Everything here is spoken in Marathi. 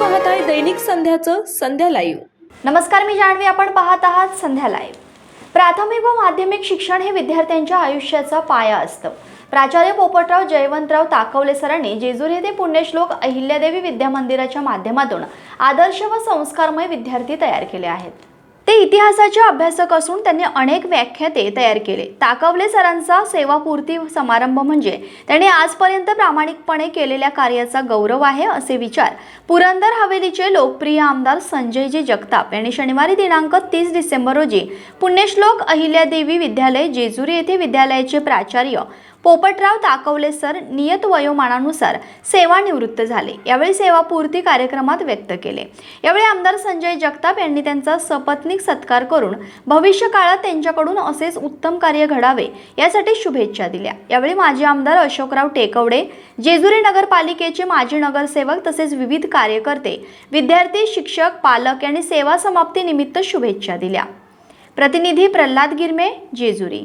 दैनिक संध्याचं संध्या लाईव्ह नमस्कार मी जाणवी आपण पाहत आहात संध्या लाईव्ह प्राथमिक व माध्यमिक शिक्षण हे विद्यार्थ्यांच्या आयुष्याचा पाया असतं. प्राचार्य पोपटराव जयवंतराव ताकवले सरांनी जेजुरी येथे पुण्यश्लोक अहिल्यादेवी विद्या मंदिराच्या माध्यमातून आदर्श व संस्कारमय विद्यार्थी तयार केले आहेत. ते इतिहासाचे अभ्यासक असून त्यांनी अनेक व्याख्याते तयार केले. ताकवले सरांचा सेवापूर्ती समारंभ म्हणजे त्यांनी आजपर्यंत प्रामाणिकपणे केलेल्या कार्याचा गौरव आहे असे विचार. पुरंदर हवेलीचे लोकप्रिय आमदार संजयजी जगताप यांनी शनिवारी दिनांक तीस डिसेंबर रोजी पुण्यश्लोक अहिल्यादेवी विद्यालय जेजुरी येथे विद्यालयाचे प्राचार्य पोपटराव ताकवले सर. नियत वयोमानानुसार सेवानिवृत्त झाले. यावेळी सेवापूर्ती कार्यक्रमात व्यक्त केले. यावेळी आमदार संजय जगताप यांनी त्यांचा सपत्नीक सत्कार करून भविष्य काळात त्यांच्याकडून असेच उत्तम कार्य घडावे यासाठी शुभेच्छा दिल्या. यावेळी माजी आमदार अशोकराव टेकवडे जेजुरी नगरपालिकेचे माजी नगरसेवक तसेच विविध कार्यकर्ते विद्यार्थी शिक्षक पालक यांनी सेवा समाप्तीनिमित्त शुभेच्छा दिल्या. प्रतिनिधी प्रल्हाद गिरमे जेजुरी.